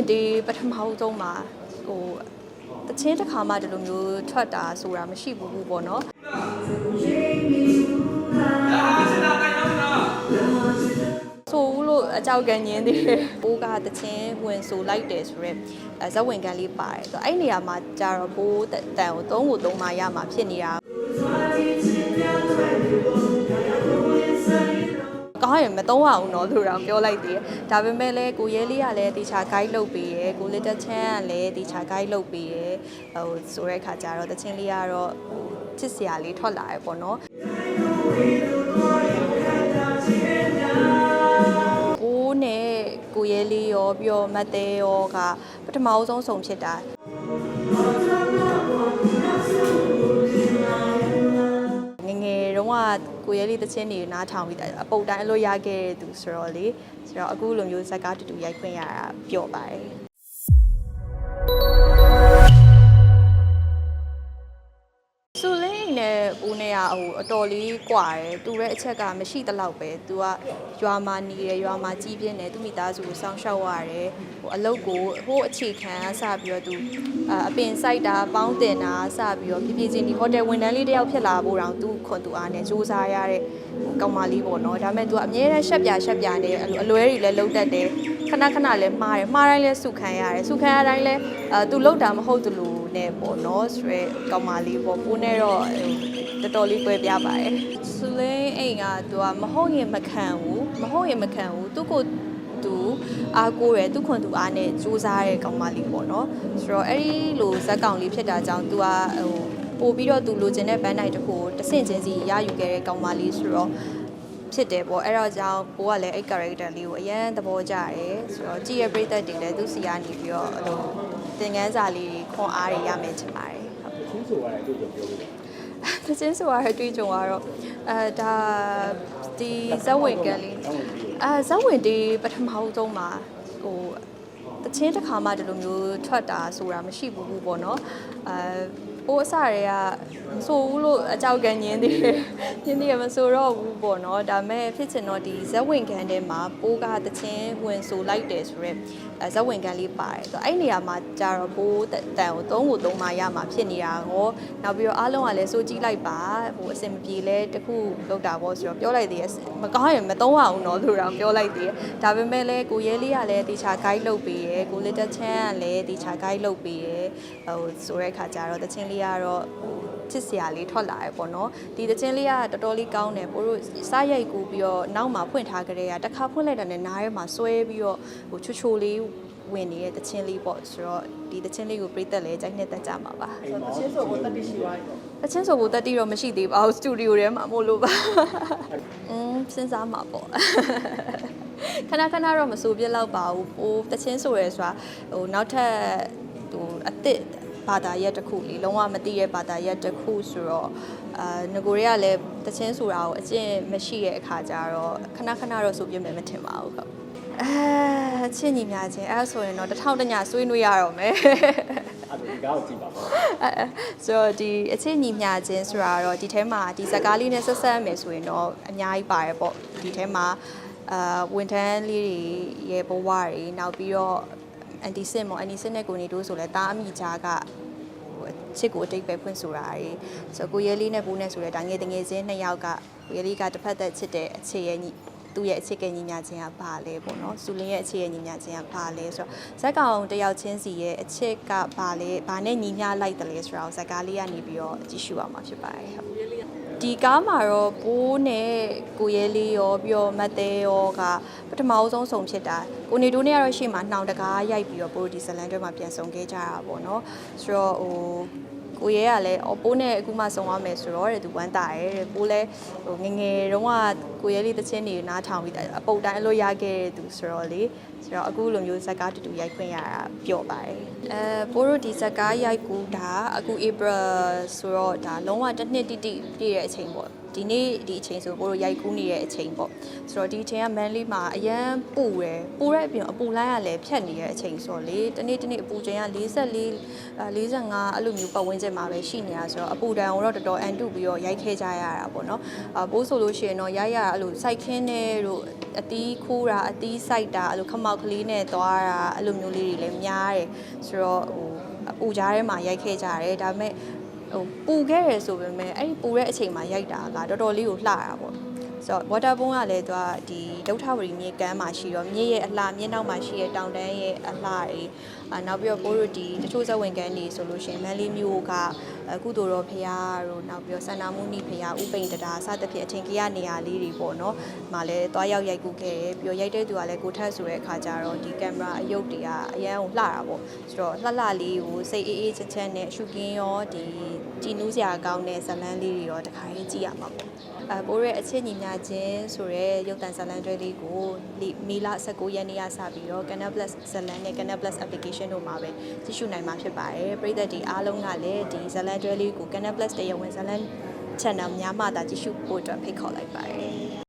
ဝင်တေးပထမဦးဆုံးမှာဟိုတချင်းတစ်ခါမှဒီလိုမျိုးထွက်တာဆိုတာမရှိဘူးဘူးပေါ့နော်ဆိုဦးလို့အကြောက်ကန်ညင်းသေးတယ်ဘိုးကတချင်းဝင်ဆိုလိုက်တယ်ဆိုရက်အဲဇက်ဝင်ကန်လေးပါတယ်ဆိုတော့အဲ့နေရာမှာကြာတော့ဘိုးတန်ကိုသုံးကိုသုံးမှရမှာဖြစ်နေတာ ရင်မသုံးအောင်တော့သူတော့ပြောလိုက်သေးတယ်ဒါပေမဲ့လည်းကိုရဲလေးကလည်းတေချာ guide လုပ်ပေးရယ်ကိုလက်တချမ်းကလည်းတေချာ guide လုပ်ပေးရယ်ဟိုဆိုတဲ့အခါကျတော့တချင်းလေးကတော့ဟိုချစ်စရာလေးထွက်လာရပေါ့နော်ကိုနဲ့ကိုရဲလေးရောပြီးတော့မတ်တဲရောကပထမအဆုံးဆုံးဖြစ်တာ ကကိုရဲလေးတချင်းတွေနားထောင်ပြီးတာအပုတ်တိုင်းအလို့ရခဲ့တဲ့သူဆိုတော့လေဆိုတော့အခုလိုမျိုးဇက်ကားတူတူရိုက်ခွင့်ရတာပျော့ပါတယ် ဟိုအတော်လေးကွာတယ်သူရဲ့အချက်ကမရှိသလောက်ပဲသူကရွာမှာနေတယ်ရွာမှာကြီးပြင်းတယ်သူမိသားစုကိုစောင့်ရှောက်ရတယ်ဟိုအလုပ်ကိုဟိုအခြေခံအစပြီးတော့သူအပင်ဆိုင်တာပေါင်းတင်တာအစပြီးတော့ပြပြချင်းဒီဟိုတယ်ဝန်ထမ်းလေးတယောက်ဖြစ်လာဖို့တောင်သူခွန်သူအားနဲ့စူးစမ်းရတဲ့ကောင်မလေးပေါ့နော်ဒါပေမဲ့သူကအမြဲတမ်းရှက်ပြရှက်ပြနေအလွဲတွေလည်းလုံးတတ်တယ်ခဏခဏလည်းမှားတယ်မှားတိုင်းလည်းစုခံရတယ်စုခံရတိုင်းလည်းအဲသူလောက်တာမဟုတ်သလို နဲ့ပေါ့နော်ဆိုရဲကောင်မလေးပေါ့ပိုးနဲ့တော့ဟိုတော်တော်လေးကွဲပြားပါတယ်ဆူလင်းအိမ်ကသူကမဟုတ်ရင်မခံဘူးမဟုတ်ရင်မခံဘူးသူကိုသူအားကိုးရယ်သူခွန်သူအားနဲ့စူးစားတဲ့ကောင်မလေးပေါ့နော်ဆိုတော့အဲ့ဒီလိုဇက်ကောင်လေးဖြစ်တာကြောင့်သူကဟိုပို့ပြီးတော့သူလိုချင်တဲ့ဘန်းနိုင်တစ်ခုကိုတဆင့်ချင်းစီရယူခဲ့တဲ့ကောင်မလေးဆိုတော့ ဖြစ်တယ်ပေါ့အဲ့တော့ကြောင့်ဘိုးကလည်းအဲ့ character လေးကိုအရန်သဘောကျတယ်ဆိုတော့ကြည့်ရပရိသတ်တွေလည်းသူစီကနေပြီးတော့အဲ့လိုသင်ခန်းစာလေးတွေခွန်အားတွေရမယ်ချင်ပါတယ်ဟုတ်ချင်းဆိုရတယ်တို့ပြောလို့သချင်းဆိုရတဲ့တွေ့ကြုံကတော့အဲဒါဒီဇက်ဝင်ကန်လေးအဲဇက်ဝင်ဒီပထမဦးဆုံးမှာဟိုတချင်းတစ်ခါမှဒီလိုမျိုးထွက်တာဆိုတာမရှိဘူးဘူးပေါ့နော်အဲဟို အစတွေကမဆိုဘူးလို့အကြောက်ကန်ညင်းသေးတယ်ညင်းသေးရမဆိုတော့ဘူးပေါ့နော်ဒါပေမဲ့ဖြစ်ချင်တော့ဒီဇက်ဝင်ကန်ထဲမှာပိုးကတချင်းဝင်ဆိုလိုက်တယ်ဆိုရက်အဲဇက်ဝင်ကန်လေးပါတယ်ဆိုတော့အဲ့နေရာမှာကြာတော့ဘိုးတန်ကိုသုံးကိုသုံးမှရမှာဖြစ်နေတာကိုနောက်ပြီးတော့အားလုံးကလည်းစိုးကြည့်လိုက်ပါဟိုအစင်မပြေလဲတခုလောက်တာပေါ့ဆိုတော့ပြောလိုက်သေးတယ်မကောင်းရင်မသုံးအောင်တော့လို့တော့ပြောလိုက်သေးတယ်ဒါပေမဲ့လည်းကိုရဲလေးကလည်းတေချာ guide လုပ်ပေးရယ်ကိုလက်တချမ်းကလည်းတေချာ guide လုပ်ပေးရယ်ဟိုဆိုတဲ့အခါကျတော့တချင်းလေးကတော့ဟိုချစ်စရာလေးထွက်လာရပေါ့နော်ဒီတချင်းလေးကတော်တော်လေးကောင်းတယ်ပို့လို့စားရိုက်ကူပြီးတော့နောက်မှာဖွင့်ထားကြတဲ့ကတစ်ခါဖွင့်လိုက်တာနဲ့နားထဲမှာဆွဲပြီးတော့ဟိုချိုချိုလေးဝင်နေတဲ့တချင်းလေးပေါ့ဆိုတော့ဒီတချင်းလေးကိုပြိသက်လဲကြိုက်နှစ်သက်ကြမှာပါအိမ်မှာချင်းဆိုကိုတက်တိရှိသွားပြီအချင်းဆိုဖို့တက်တီတော့မရှိသေးပါဘူးစတူဒီယိုထဲမှာမို့လို့ပါอืมစဉ်းစားမှာပေါ့ခဏခဏတော့မဆိုပြစ်တော့ပါဘူးဟိုတချင်းဆိုရဲဆိုတာဟိုနောက်ထပ်ဟိုအစ်စ် ဘာသာရက်တစ်ခုလေလုံးဝမသိတဲ့ဘာသာရက်တစ်ခုဆိုတော့အာငကိုတွေကလည်းတချင်းဆိုတာကိုအကျင့်မရှိတဲ့အခါကျတော့ခဏခဏတော့ဆိုပြစ်မယ်မထင်ပါဘူးဟုတ်အဲချင်းညီများချင်းအဲဒါဆိုရင်တော့တစ်ထောင်တညဆွေးနွေးရတော့မယ်အဲ့ဒါဒီကားကိုကြည့်ပါပေါ့အဲဆိုတော့ဒီအချင်းညီမျှခြင်းဆိုတာတော့ဒီထဲမှာဒီဇာကားလေးနဲ့ဆက်ဆက်မယ်ဆိုရင်တော့အများကြီးပါတယ်ပေါ့ဒီထဲမှာအာဝန်ထမ်းလေးတွေရဲ့ဘဝတွေနောက်ပြီးတော့အန်တီစစ်မော်အန်တီစစ်နဲ့ကိုနေတို့ဆိုလဲတားအမိကြားကဟို ချစ်ကိုအတိတ်ပဲဖွင့်ဆိုတာတွေဆိုတော့ကိုရဲလေးနဲ့ဘူးနဲ့ဆိုလဲဒါငယ်တငယ်ချင်းနှစ်ယောက်ကကိုရဲလေးကတစ်ဖက်သက်ချစ်တဲ့အခြေရဲ့ညီသူ့ရဲ့အခြေကညီညာချင်းကဘာလဲပေါ့နော်။စူလင်းရဲ့အခြေရဲ့ညီညာချင်းကဘာလဲဆိုတော့ဇက်ကောင်တယောက်ချင်းစီရဲ့အချစ်ကဘာလဲဘာနဲ့ညီမျှလိုက်တယ်လဲဆိုတော့ဇက်ကားလေးကနေပြီးတော့ကြည့်ရှုအောင်မှာဖြစ်ပါတယ်ဟုတ်။ ဒီကားမှာတော့ဘိုးနဲ့ကိုရဲလေးရောပြီးတော့မတ်တဲရောကပထမအဆုံးဆုံးဖြစ်တာကိုနေတိုးနဲ့ကတော့ရှေ့မှာနှောင်တကားရိုက်ပြီးတော့ပိုဒီဇလန်တွေမှာပြန်ဆုံခဲ့ကြတာပေါ့နော်ဆိုတော့ဟိုကိုရဲကလည်းအော်ပိုးနဲ့အခုမှဆုံရမယ်ဆိုတော့တဲ့သူဝမ်းတာရဲတဲ့ပိုးလဲဟိုငယ်ငယ်တုန်းကကိုရဲလေးတချင်းတွေနားထောင်ပြီးအပုတ်တိုင်းအလို့ရခဲ့တဲ့သူဆိုတော့လေ ဆိုတော့အခုလိုမျိုးဇက်ကားတူတူရိုက်ခွင့်ရတာပျော့ပါတယ်အဲပိုးတို့ဒီဇက်ကားရိုက်ကူတာအခု April ဆိုတော့ဒါလုံးဝတစ်နှစ်တိတိပြည့်တဲ့အချိန်ပေါ့ဒီနေ့ဒီအချိန်ဆိုပို့ရိုက်ကူးနေတဲ့အချိန်ပေါ့ဆိုတော့ဒီအချိန်ကမန်လေးမှာအရန်ပူရယ်ပူတဲ့အပြင်အပူလိုင်းကလည်းဖြတ်နေတဲ့အချိန်ဆိုတော့လေတနေ့တနေ့အပူချိန်က44 45အဲ့လိုမျိုးပတ်ဝန်းကျင်မှာပဲရှိနေတာဆိုတော့အပူတန်ကိုတော့တော်တော်အန်တုပြီးတော့ရိုက်ခဲကြရတာပေါ့နော်အပိုးဆိုလို့ရှိရင်တော့ရိုက်ရတာအဲ့လိုစိုက်ခင်းနဲ့တို့အတီးခိုးတာအတီးစိုက်တာအဲ့လိုခမောက်ကလေးနဲ့သွားတာအဲ့လိုမျိုးလေးတွေလည်းများတယ်ဆိုတော့ဟိုအပူကြားထဲမှာရိုက်ခဲကြရတယ်ဒါပေမဲ့ဟိုပူခဲ့ရဆိုပေမဲ့အဲ့ဒီပူတဲ့အချိန်မှာရိုက်တာကတော်တော်လေးကိုလှတာပေါ့ ဆိုတော့ water bone ကလည်းသူကဒီဒုဋ္ဌဝရီမြေကမ်းမှာရှိတော့မြေရဲ့အလှမြေနောက်မှာရှိတဲ့တောင်တန်းရဲ့အလှတွေအာနောက်ပြီးတော့ပိုးတို့ဒီတချို့ဇဝင်ကန်းတွေဆိုလို့ရှိရင်မန်လေးမျိုးကအဲကုသိုလ်တော်ဖရာတို့နောက်ပြီးတော့စန္ဒမုနိဖရာဥပိန်တတာစသဖြင့်အထင်ကြီးရနေရာလေးတွေပေါ့နော်။မှာလည်းတွားရောက်ရိုက်ကူခဲ့တယ်ပြီးတော့ရိုက်တဲ့သူကလည်းကိုထက်ဆိုတဲ့အခါကျတော့ဒီကင်မရာအယုတ်တွေကအရန်ကိုလှတာပေါ့။ဆိုတော့လှလှလေးကိုစိတ်အေးအေးချမ်းချမ်းနဲ့ရှုကင်းရောဒီ ကြည်နူးစရာကောင်းတဲ့ဇလန်းလေးတွေရောတခါရေးကြည့်ရမှာပေါ့။အဲပိုးရဲ့အချစ်ညီများချင်းဆိုရဲရုပ်သံဇလန်းတွဲလေးကိုမီလာ19ရက်နေ့ကစပြီးတော့ Canal Plus ဇလန်းနဲ့ Canal Plus application တို့မှာပဲကြည့်ရှုနိုင်မှာဖြစ်ပါတယ်။ပရိသတ်တွေအားလုံးကလည်းဒီဇလန်းတွဲလေးကို Canal Plus တရားဝင်ဇလန်း channel များမှသာကြည့်ရှုဖို့အတွက်ဖိတ်ခေါ်လိုက်ပါတယ်